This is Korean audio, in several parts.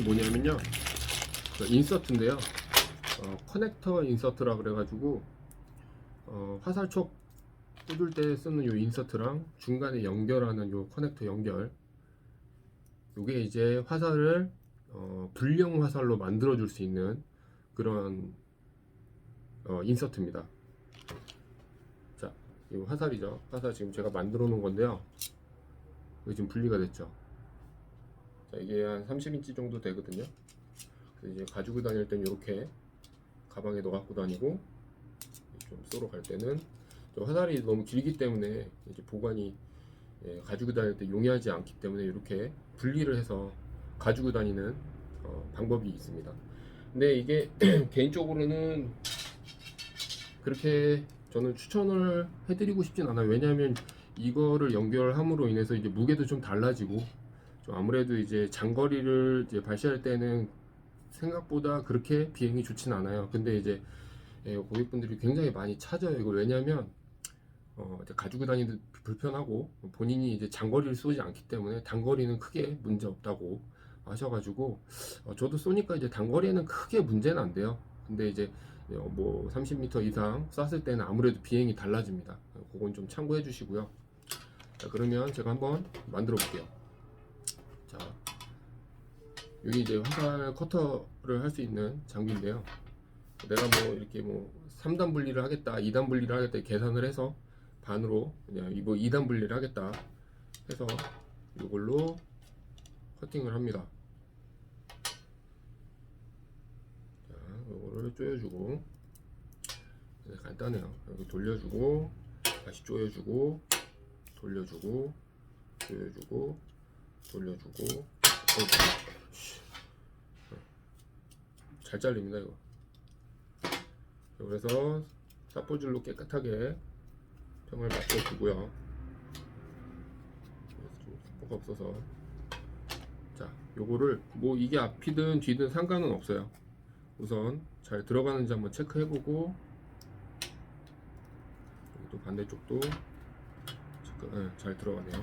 뭐냐면요. 그 인서트인데요. 어, 커넥터 인서트라 그래가지고 어, 화살촉 꽂을 때 쓰는 요 인서트랑 중간에 연결하는 요 커넥터 연결 요게 이제 화살을 어, 불량 화살로 만들어 줄 수 있는 그런 어, 인서트입니다. 자, 이 화살이죠. 화살 지금 제가 만들어 놓은 건데요. 이게 지금 분리가 됐죠. 자, 이게 한 30인치 정도 되거든요. 이제 가지고 다닐 땐 이렇게 가방에 넣어 갖고 다니고 좀 쏘러 갈 때는 저 화살이 너무 길기 때문에 이제 보관이 예, 가지고 다닐 때 용이하지 않기 때문에 이렇게 분리를 해서 가지고 다니는 어, 방법이 있습니다. 근데 이게 개인적으로는 그렇게 저는 추천을 해드리고 싶진 않아요. 왜냐하면 이거를 연결함으로 인해서 이제 무게도 좀 달라지고 좀 아무래도 이제 장거리를 이제 발시할 때는 생각보다 그렇게 비행이 좋진 않아요. 근데 이제 예, 고객분들이 굉장히 많이 찾아요. 이거 왜냐면 어, 가지고 다니는 불편하고 본인이 이제 장거리를 쏘지 않기 때문에 단거리는 크게 문제 없다고 하셔가지고 어, 저도 쏘니까 이제 단거리에는 크게 문제는 안 돼요. 근데 이제 어, 뭐 30m 이상 쐈을 때는 아무래도 비행이 달라집니다. 그건 좀 참고해 주시고요. 자, 그러면 제가 한번 만들어 볼게요. 자, 여기 이제 화살 커터를 할 수 있는 장비인데요. 내가 뭐 이렇게 뭐 3단 분리를 하겠다, 2단 분리를 하겠다 계산을 해서 반으로 그냥 이거 2단 분리를 하겠다 해서 이걸로 커팅을 합니다. 자, 이거를 조여주고 네, 간단해요. 여기 돌려주고 다시 조여주고 돌려주고 조여주고 돌려주고. 씨. 잘 잘립니다 이거. 그래서 사포질로 깨끗하게 평을 맞춰주고요. 좀 사포가 없어서 자, 요거를 뭐 이게 앞이든 뒤든 상관은 없어요. 우선 잘 들어가는지 한번 체크해보고 또 반대쪽도 체크, 네, 잘 들어가네요.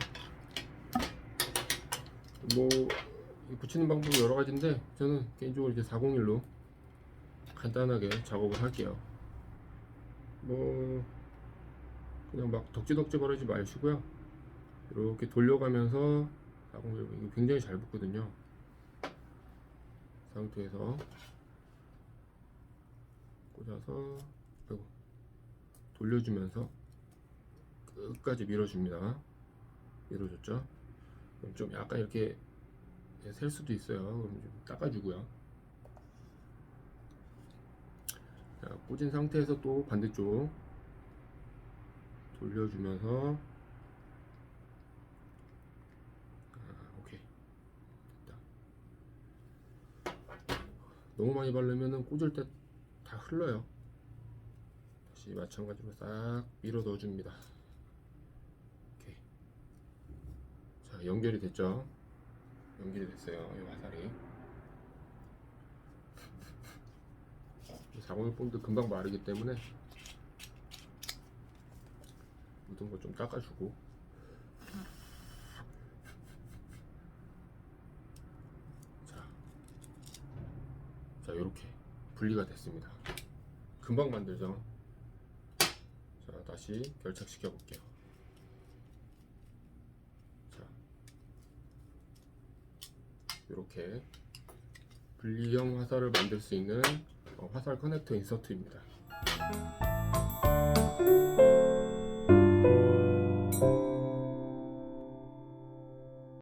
뭐 붙이는 방법이 여러 가지인데 저는 개인적으로 이제 401로 간단하게 작업을 할게요. 뭐 그냥 막 덕지덕지 바르지 마시고요. 이렇게 돌려가면서 401 이거 굉장히 잘 붙거든요. 상태에서 꽂아서 아이고, 돌려주면서 끝까지 밀어줍니다. 밀어줬죠? 좀 약간 이렇게 셀 수도 있어요. 그럼 좀 닦아주고요. 자, 꽂은 상태에서 또 반대쪽 돌려주면서 아, 오케이 됐다. 너무 많이 바르면은 꽂을 때 다 흘러요. 다시 마찬가지로 싹 밀어 넣어줍니다. 오케이. 자 연결이 됐죠. 연결이 됐어요. 이 화살이. 이 401본드 금방 마르기 때문에 묻은 거 좀 닦아주고 자, 자 이렇게 분리가 됐습니다. 금방 만들죠. 자 다시 결착시켜 볼게요. 이렇게 분리형 화살을 만들 수 있는 어, 화살 커넥터 인서트입니다.